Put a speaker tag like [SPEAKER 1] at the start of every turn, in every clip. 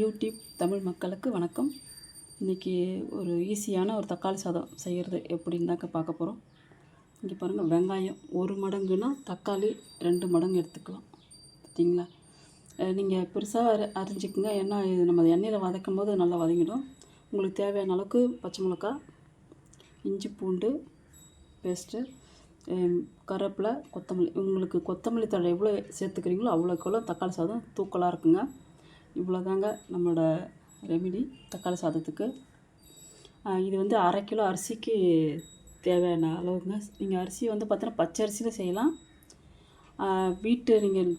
[SPEAKER 1] YouTube Tamil மக்களுக்கு வணக்கம். இன்றைக்கி ஒரு ஈஸியான ஒரு தக்காளி சாதம் செய்கிறது எப்படின்னு தாங்க பார்க்க போகிறோம் இங்கே பாருங்கள் வெங்காயம் ஒரு மடங்குனா தக்காளி ரெண்டு மடங்கு எடுத்துக்கலாம். பார்த்தீங்களா நீங்கள் பெருசாக அரி அரிஞ்சிக்கங்க. ஏன்னா இது நம்ம எண்ணெயில் வதக்கும் போது நல்லா வதங்கிடும். உங்களுக்கு தேவையான அளவுக்கு பச்சை மிளகா இஞ்சி பூண்டு பேஸ்ட்டு கருவேப்பிலை கொத்தமல்லி. உங்களுக்கு கொத்தமல்லி தழை எவ்வளோ சேர்த்துக்கிறீங்களோ அவ்வளோக்கு எவ்வளோ தக்காளி சாதம் தூக்கலாக இருக்குங்க. இவ்வளோதாங்க நம்மளோட ரெமிடி தக்காளி சாதத்துக்கு. இது வந்து அரை கிலோ அரிசிக்கு தேவையான அளவுங்க. நீங்கள் அரிசி வந்து பார்த்தீங்கன்னா பச்சை அரிசியில் செய்யலாம். வீட்டு நீங்கள்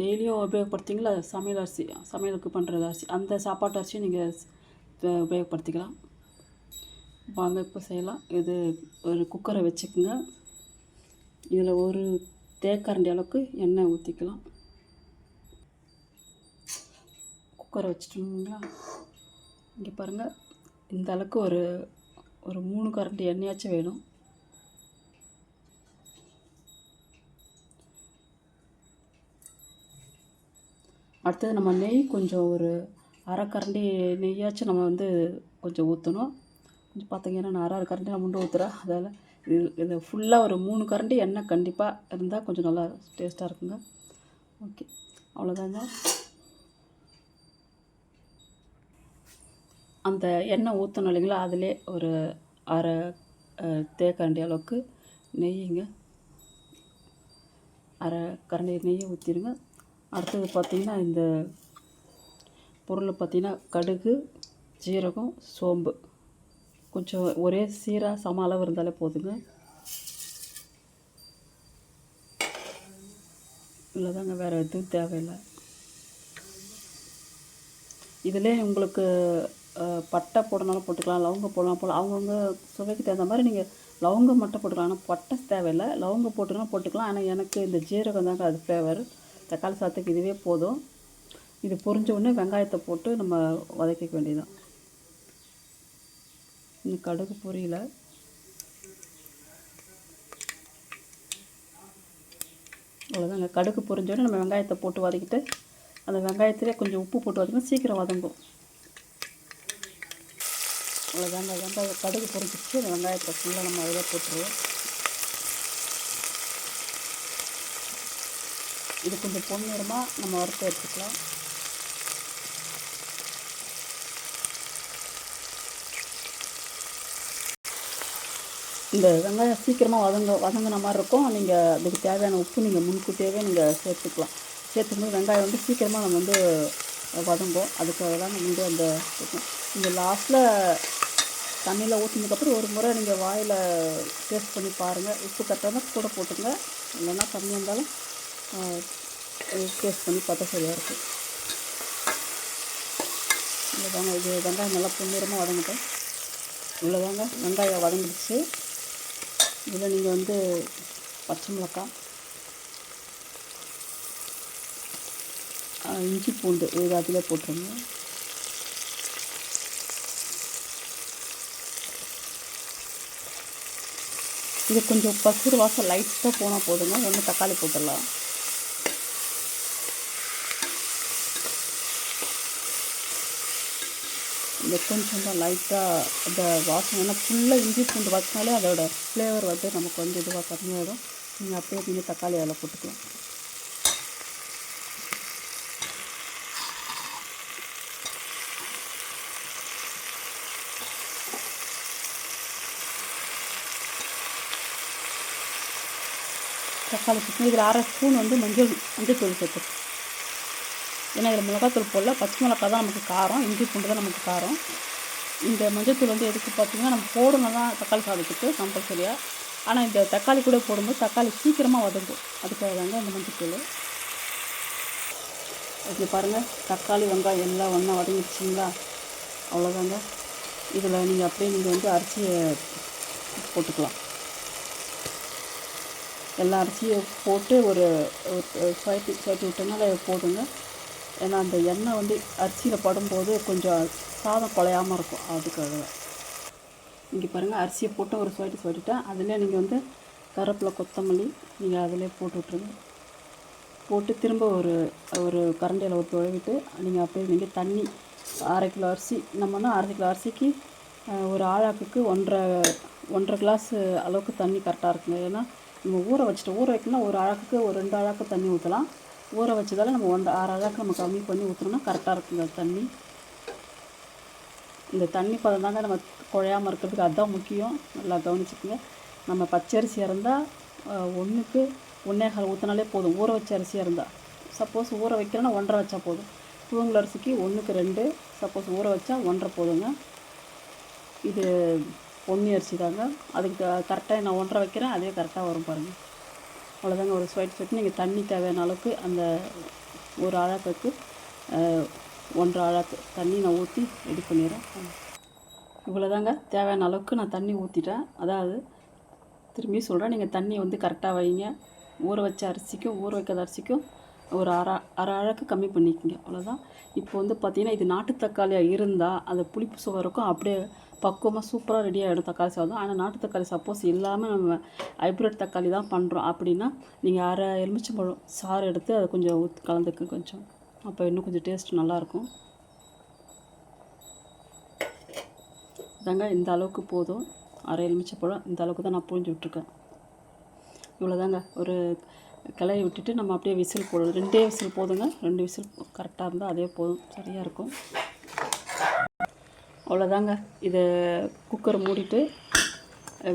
[SPEAKER 1] டெய்லியும் உபயோகப்படுத்திங்களா சமையல் அரிசி சமையலுக்கு பண்ணுற அரிசி அந்த சாப்பாட்டு அரிசியும் நீங்கள் உபயோகப்படுத்திக்கலாம். வாங்க இப்போ செய்யலாம். இது ஒரு குக்கரை வச்சுக்கோங்க. இதில் ஒரு தேக்கரண்டி அளவுக்கு எண்ணெய் ஊற்றிக்கலாம் குக்கரை வச்சுட்டோங்களா இங்கே பாருங்கள் இந்த அளவுக்கு ஒரு ஒரு மூணு கரண்டி எண்ணெயாச்சும் வேணும். அடுத்தது நம்ம நெய் கொஞ்சம் ஒரு அரை கரண்டி நெய்யாச்சும் நம்ம வந்து கொஞ்சம் ஊற்றணும் கொஞ்சம் பார்த்தீங்கன்னா நான் அரை கரண்டி நான் முண்டை ஊற்றுறேன் அதால் இது இது ஃபுல்லாக ஒரு மூணு கரண்டி எண்ணெய் கண்டிப்பாக இருந்தால் கொஞ்சம் நல்லா டேஸ்ட்டாக இருக்குங்க. ஓகே அவ்வளோதாங்க அந்த எண்ணெய் ஊற்றணும் இல்லைங்களா? அதிலே ஒரு அரை தேக்கரண்டி அளவுக்கு நெய்யுங்க. அரை கரண்டி நெய்யை ஊற்றிடுங்க அடுத்தது பார்த்திங்கன்னா இந்த பொருள் பார்த்திங்கன்னா கடுகு ஜீரகம் சோம்பு. கொஞ்சம் ஒரே சீராக சம அளவு இருந்தாலே போதுங்க. இல்லை தாங்க வேறு எதுவும் தேவையில்லை. இதிலே உங்களுக்கு பட்டை போடனாலும் போட்டுக்கலாம் லவங்கம் போடலாம் போடலாம். அவங்கவுங்க சுவைக்கு தகுந்த மாதிரி நீங்கள் லவங்கம் மட்டும் போட்டுக்கலாம். ஆனால் பட்டை தேவையில்லை. லவங்கம் போட்டுக்கலாம் போட்டுக்கலாம். ஆனால் எனக்கு இந்த ஜீரகம் தாங்க அது ஃப்ளேவர் தக்காளி சாதத்துக்கு இதுவே போதும். இது பொரிஞ்ச உடனே வெங்காயத்தை போட்டு நம்ம வதக்கிக்க வேண்டியதான் இன்னும் கடுகு பொரியல. அவ்வளோதாங்க கடுகு பொரிஞ்சோடனே நம்ம வெங்காயத்தை போட்டு வதக்கிட்டு அந்த வெங்காயத்திலே கொஞ்சம் உப்பு போட்டு வதக்கினா சீக்கிரம் வதங்கும். அவ்வளோதாங்க வெங்காயம் கடுகு பொறிச்சிச்சு? அந்த வெங்காயத்தை ஃபுல்லாக நம்ம அதில் போட்டுருவோம். இது கொஞ்சம் பொன்னிறமாக நம்ம வறுத்து எடுத்துக்கலாம். இந்த வெங்காயம் சீக்கிரமாக வதங்க வதங்கின மாதிரி இருக்கும். நீங்கள் அதுக்கு தேவையான உப்பு நீங்கள் முன்கூட்டியாகவே நீங்கள் சேர்த்துக்கலாம். சேர்த்துக்கும்போது வெங்காயம் வந்து சீக்கிரமாக நம்ம வந்து வதங்கும். அதுக்காக தான் நம்ம வந்து அந்த இந்த லாஸ்ட்டில் தண்ணியில் ஊற்றினதுக்கப்புறம் ஒரு முறை நீங்கள் வாயில் டேஸ்ட் பண்ணி பாருங்கள் உப்பு கரெக்டாக கூட போட்டுங்க இல்லைன்னா கம்மியாக இருந்தாலும் டேஸ்ட் பண்ணி பார்த்தா சரியாக இருக்கும். இவ்வளோதாங்க இது வெங்காயம் நல்லா பொன்னிறமாக வதங்கிட்டேன் இவ்வளோதாங்க வெங்காயம் வதங்கிடுச்சு. இதில் நீங்கள் வந்து பச்சை மிளகாய் இஞ்சி பூண்டு இது அதிலே போட்டுருங்க. இது கொஞ்சம் பசுறு வாசம் லைட்டாக போனால் போதுங்க. ஒன்று தக்காளி போட்டுடலாம். இந்த கொஞ்சம் தான் லைட்டாக அந்த வாசனை ஏன்னா ஃபுல்லாக இஞ்சி பூண்டு வச்சினாலே அதோட ஃப்ளேவர் வந்து நமக்கு வந்து இதுவாக கம்மியாகிடும் நீங்கள் அப்படியே நீங்கள் தக்காளி அதில் போட்டுக்கலாம். தக்காளி சட்னி இதில் அரை ஸ்பூன் வந்து மஞ்சள் மஞ்சள் தூள் சேர்த்து. ஏன்னா இதில் மிளகாத்தூள் போடல. பச்சை மிளகா தான் நமக்கு காரம். இஞ்சி பூண்டு தான் நமக்கு காரம். இந்த மஞ்சத்தூள் வந்து எதுக்கு பார்த்தீங்கன்னா நம்ம போடணும் தான் தக்காளி சாதத்துக்கு கம்பல்சரியாக ஆனால் இந்த தக்காளி கூட போடும்போது தக்காளி சீக்கிரமாக வதங்கும். அதுக்காக தாங்க இந்த மஞ்சத்தூள் இங்கே பாருங்கள் தக்காளி வெங்காயம் எல்லாம் ஒன்றா வதங்கிடுச்சிங்களா? அவ்வளோதாங்க இதில் நீங்கள் அப்படியே நீங்கள் வந்து அரிசியை போட்டுக்கலாம். எல்லா அரிசியும் போட்டு ஒரு சுவட்டி சுவட்டி விட்டனால போடுங்க. ஏன்னா அந்த எண்ணெய் வந்து அரிசியில் படும்போது கொஞ்சம் சாதம் குழையாமல் இருக்கும். அதுக்காக இங்கே பாருங்கள் அரிசியை போட்டு ஒரு சுவட்டி சுவட்டிட்டேன் அதிலே நீங்கள் வந்து கருப்பில் கொத்தமல்லி நீங்கள் அதிலே போட்டு விட்ருங்க போட்டு திரும்ப ஒரு ஒரு கரண்டியில் ஒரு துழவிட்டு நீங்கள் அப்படியே நீங்கள் தண்ணி அரை கிலோ அரிசி நம்மனா அரை கிலோ அரிசிக்கு ஒரு ஆழாக்குக்கு ஒன்றரை ஒன்றரை கிளாஸ் அளவுக்கு தண்ணி கரெக்டாக இருக்குங்க. ஏன்னா நம்ம ஊற வச்சுட்டு ஊற வைக்கணும்னா ஒரு அழகுக்கு ஒரு ரெண்டு அழகு தண்ணி ஊற்றலாம் ஊற வச்சதால நம்ம ஒன்றரை ஆறு அழகு நம்ம கம்மி பண்ணி ஊற்றுனோம்னா கரெக்டாக இருக்குங்க தண்ணி. இந்த தண்ணி பதம் தாங்க நம்ம குழையாமல் இருக்கிறதுக்கு அதுதான் முக்கியம். நல்லா கவனிச்சுக்கோங்க. நம்ம பச்சரிசியாக இருந்தால் ஒன்றுக்கு ஒன்றே கால் ஊற்றினாலே போதும். ஊற வச்ச அரிசியாக இருந்தால் சப்போஸ் ஊற வைக்கிறேன்னா ஒன்றரை வச்சா போதும். புழுங்கல் அரிசிக்கு ஒன்றுக்கு ரெண்டு. சப்போஸ் ஊற வச்சா ஒன்றரை போதுங்க. இது பொன்னி அரிசி தாங்க அதுக்கு கரெக்டாக நான் ஒன்றரை வைக்கிறேன். அதே கரெக்டாக வரும் பாருங்கள் அவ்வளோதாங்க ஒரு ஸ்வைட் ஸ்வீட் நீங்கள் தண்ணி தேவையான அளவுக்கு அந்த ஒரு அழகுக்கு ஒன்றரை அழகு தண்ணி நான் ஊற்றி ரெடி பண்ணிடுறேன். இவ்வளோதாங்க தேவையான அளவுக்கு நான் தண்ணி ஊற்றிட்டேன் அதாவது திரும்பி சொல்கிறேன் நீங்கள் தண்ணி வந்து கரெக்டாக வைங்க. ஊற வச்ச அரிசிக்கும் ஊற வைக்காத அரிசிக்கும் ஒரு அரை அரை அழகு கம்மி பண்ணிக்கோங்க. அவ்வளோதான் இப்போ வந்து பார்த்திங்கன்னா இது நாட்டு தக்காளியாக இருந்தால் அந்த புளிப்பு சுவை இருக்கும் அப்படியே பக்குவமாக சூப்பராக ரெடி ஆகிடும் தக்காளி சாதம். ஆனால் நாட்டு தக்காளி சப்போஸ் இல்லாமல் நம்ம ஹைப்ரிட் தக்காளி தான் பண்ணுறோம் அப்படின்னா நீங்கள் அரை எலுமிச்சம்பழம் சாறு எடுத்து அதை கொஞ்சம் ஊத் கலந்துக்கு கொஞ்சம். அப்போ இன்னும் கொஞ்சம் டேஸ்ட் நல்லாயிருக்கும். தாங்க இந்த அளவுக்கு போதும். அரை எலுமிச்சப்பழம் இந்த அளவுக்கு தான் நான் புழிஞ்சு விட்ருக்கேன் இவ்வளோதாங்க ஒரு கிளறி விட்டுட்டு நம்ம அப்படியே விசில் போடணும் ரெண்டே விசில் போதுங்க. ரெண்டு விசில் கரெக்டாக இருந்தால் அதே போதும். சரியாக இருக்கும். அவ்வளோதாங்க இதை குக்கரை மூடிட்டு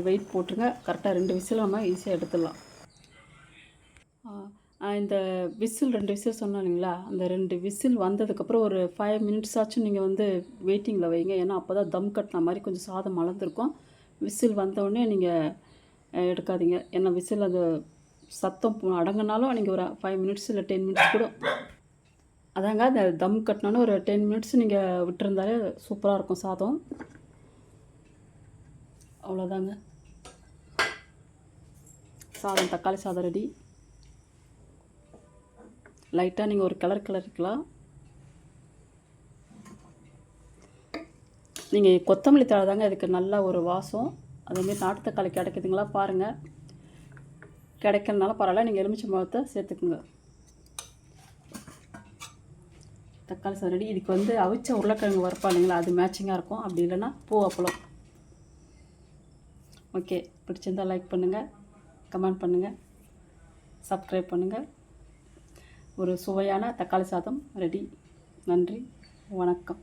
[SPEAKER 1] வெயிட் போட்டுருங்க. கரெக்டாக ரெண்டு விசில் நம்ம ஈஸியாக எடுத்துடலாம். இந்த விசில் ரெண்டு விசில் சொன்னேன் இல்லைங்களா? அந்த ரெண்டு விசில் வந்ததுக்கப்புறம் ஒரு ஃபைவ் மினிட்ஸ் ஆச்சும் நீங்கள் வந்து வெயிட்டிங்கில் வைங்க. ஏன்னா அப்போ தான் தம் கட்டின மாதிரி கொஞ்சம் சாதம் மலர்ந்துருக்கும். விசில் வந்தவுடனே நீங்கள் எடுக்காதீங்க. ஏன்னா விசில் அது சத்தம் அடங்கினாலும் அடங்குனாலும் நீங்கள் ஒரு ஃபைவ் மினிட்ஸ் இல்லை டென் மினிட்ஸ் கூட. அதாங்க அந்த தம் கட்டினோன்னு ஒரு டென் மினிட்ஸ் நீங்கள் விட்டுருந்தாலே சூப்பராக இருக்கும் சாதம். அவ்வளோதாங்க. சாதம் தக்காளி சாதம் ரெடி லைட்டாக நீங்கள் ஒரு கலர் கிளறிக்கலாம் நீங்கள் கொத்தமல்லி தழை தாங்க இதுக்கு நல்ல ஒரு வாசம். அதேமாரி நாட்டு தக்காளி கிடைக்குதுங்களா பாருங்கள் கிடைக்கிறதுனால பரவாயில்ல. நீங்கள் எலுமிச்சை பழத்தை சேர்த்துக்குங்க. தக்காளி சாதம் ரெடி இதுக்கு வந்து அவிச்ச உருளைக்கிழங்கு வறுப்பா இல்லைங்களா? அது மேட்சிங்காக இருக்கும். அப்படி இல்லைன்னா பூ அப்பளம் ஓகே பிடிச்சிருந்தால் லைக் பண்ணுங்கள் கமெண்ட் பண்ணுங்கள் சப்ஸ்கிரைப் பண்ணுங்கள் ஒரு சுவையான தக்காளி சாதம் ரெடி நன்றி. வணக்கம்.